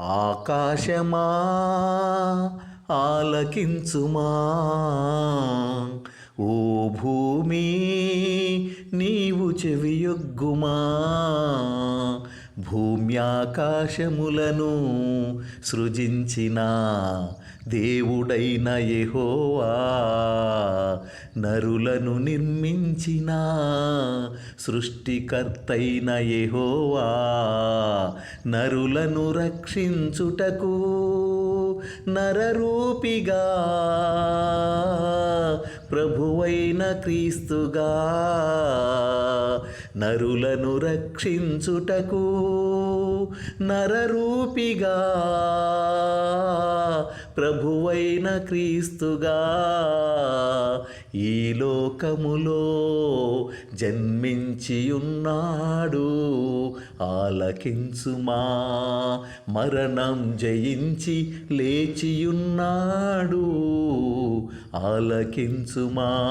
ఆకాశమా ఆలకించుమా. ఓ భూమి నీవు చెవియొగ్గుమా. భూమ్యాకాశములను సృజించిన దేవుడైన యెహోవా. నరులను నిర్మించిన సృష్టికర్తైన యహోవా. నరులను రక్షించుటకు నరరూపిగా ప్రభువైన క్రీస్తుగా. నరులను రక్షించుటకు నరరూపిగా. ప్రభువైన క్రీస్తుగా ఈ లోకములో జన్మించియున్నాడు. ఆలకించుమా మరణం జయించి లేచియున్నాడు. ఆలకించుమా.